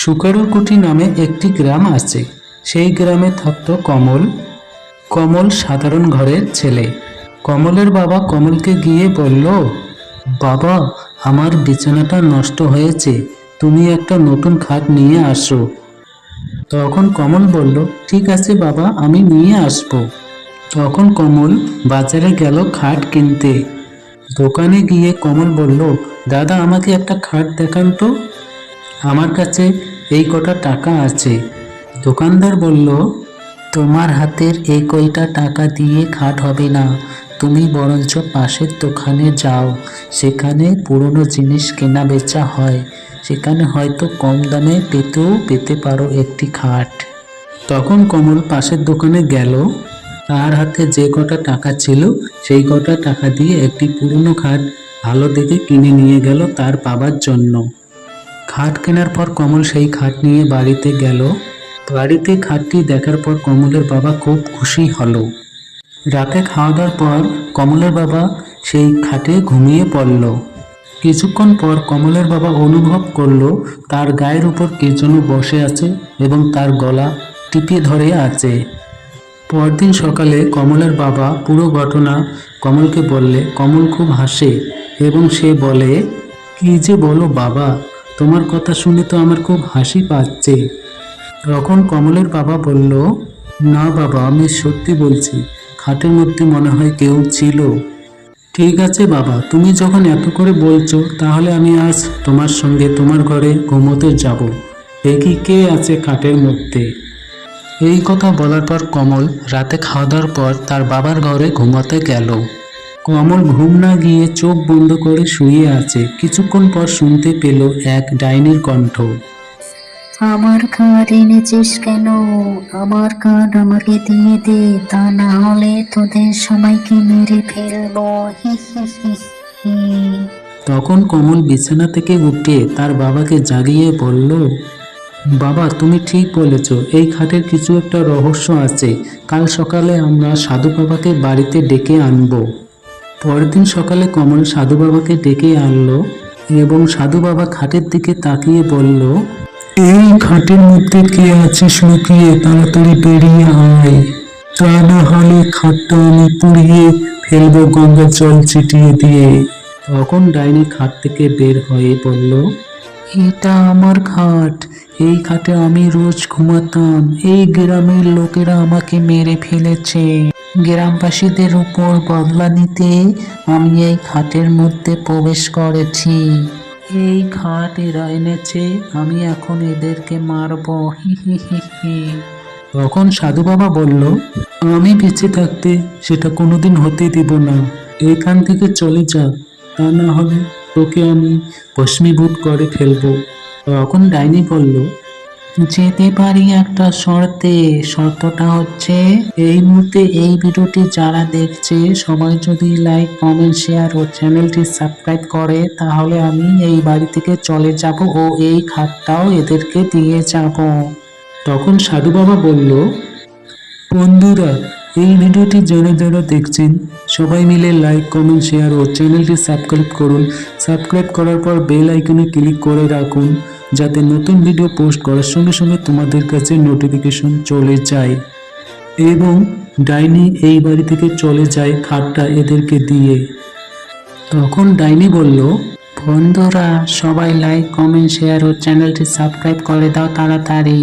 সুকারুকুটি নামে একটি গ্রাম আছে। সেই গ্রামে থাকত কমল। কমল সাধারণ ঘরের ছেলে। কমলের বাবা কমলকে গিয়ে বলল, বাবা, আমার বিছানাটা নষ্ট হয়েছে। তুমি একটা নতুন খাট নিয়ে আসো। তখন কমল বলল, ঠিক আছে বাবা, আমি নিয়ে আসব। তখন কমল বাজারে গেল খাট কিনতে। দোকানে গিয়ে কমল বলল, দাদা, আমাকে একটা খাট দেখান তো। আমার কাছে এই কটা টাকা আছে। দোকানদার বলল, তোমার হাতের এই কয়টা টাকা দিয়ে খাট হবে না। তুমি বরঞ্চ পাশের দোকানে যাও। সেখানে পুরনো জিনিস কেনা বেচা হয়। সেখানে হয়তো কম দামে পেতেও পেতে পারো একটি খাট। তখন কমল পাশের দোকানে গেল। তার হাতে যে কটা টাকা ছিল, সেই কটা টাকা দিয়ে একটি পুরনো খাট ভালো দেখে কিনে নিয়ে গেল তার বাবার জন্য। খাট কেনার পর কমল সেই খাট নিয়ে বাড়িতে গেল। বাড়িতে খাটটি দেখার পর কমলের বাবা খুব খুশি হলো। রাতে খাওয়া দাওয়ার পর কমলের বাবা সেই খাটে ঘুমিয়ে পড়ল। কিছুক্ষণ পর কমলের বাবা অনুভব করল, তার গায়ের উপর কে যেন বসে আছে এবং তার গলা টিপে ধরে আছে। পরদিন সকালে কমলের বাবা পুরো ঘটনা কমলকে বললে। কমল খুব হাসে এবং সে বলে, কি যে বলো বাবা তোমার কথা শুনে তো আমার খুব হাসি পাচ্ছে। তখন কমলের বাবা বলল, না বাবা, আমি সত্যি বলছি, খাটের মধ্যে মনে হয় কেউ ছিল। ঠিক আছে বাবা, তুমি যখন এত করে বলছো, তাহলে আমি আজ তোমার সঙ্গে তোমার ঘরে ঘুমোতে যাব। দেখি কে আছে খাটের মধ্যে। এই কথা বলার পর কমল রাতে খাওয়া দাওয়ার পর তার বাবার ঘরে ঘুমাতে গেল। কমল ঘুম না গিয়ে চোখ বন্ধ করে শুয়ে আছে। কিছুক্ষণ পর শুনতে পেল এক ডাইনির কণ্ঠ। আমার কার্ড এনেছিস কেন? আমার কার্ড আমাকে দিয়ে দে তা না হলে তোদের সবাইকে মেরে ফেলব। তখন কমল বিছানা থেকে উঠে তার বাবাকে জাগিয়ে বলল বাবা তুমি ঠিক বলেছ এই খাটের কিছু একটা রহস্য আছে। কাল সকালে আমরা সাধু বাবাকে বাড়িতে ডেকে আনব। পরের দিন সকালে কমল সাধু বাবাকে ডেকে আনলো এবং সাধু বাবা খাটের দিকে তাকিয়ে বলল, এই খাটের মধ্যে কে আছিস লুকিয়ে তাড়াতাড়ি বেরিয়ে আয়। তা না হলে খাটটা আমি পুড়িয়ে ফেলব গঙ্গা জল ছিটিয়ে দিয়ে। তখন ডাইনি খাট থেকে বের হয়ে বলল, এটা আমার খাট। এই খাটে আমি রোজ ঘুমাতাম। এই গ্রামের লোকেরা আমাকে মেরে ফেলেছে। গ্রামবাসীদের উপর বদলা নিতে আমি এই খাটের মধ্যে প্রবেশ করেছি। এই খাট এরা এনেছে, আমি এখন এদেরকে মারবো। তখন সাধু বাবা বলল, আমি বেঁচে থাকতে সেটা কোনোদিন হতে দিব না। এখান থেকে চলে যা। তা না হলে তোকে আমি ভস্মীভূত করে ফেলব। তখন ডাইনি বলল যেতে পারি একটা শর্তে। শর্তটা হচ্ছে, এই মুহূর্তে এই ভিডিওটি যারা দেখছে, সবাই যদি লাইক কমেন্ট শেয়ার ও চ্যানেলটি সাবস্ক্রাইব করে, তাহলে আমি এই বাড়ি থেকে চলে যাব ও এই খাতটাও এদেরকে দিয়ে যাব। তখন সাধু বাবা বলল, বন্ধুরা, এই ভিডিওটি যারা যারা দেখছেন, সবাই মিলে লাইক কমেন্ট শেয়ার ও চ্যানেলটি সাবস্ক্রাইব করুন। সাবস্ক্রাইব করার পর বেল আইকনে ক্লিক করে রাখুন। যাতে নতুন ভিডিও পোস্ট করার সঙ্গে সঙ্গে তোমাদের কাছে নোটিফিকেশন চলে যায়। এবং ডাইনি এই বাড়ি থেকে চলে যায় খাটটা এদেরকে দিয়ে। তখন ডাইনি বলল, বন্ধুরা, সবাই লাইক কমেন্ট শেয়ার ও চ্যানেলটি সাবস্ক্রাইব করে দাও তাড়াতাড়ি।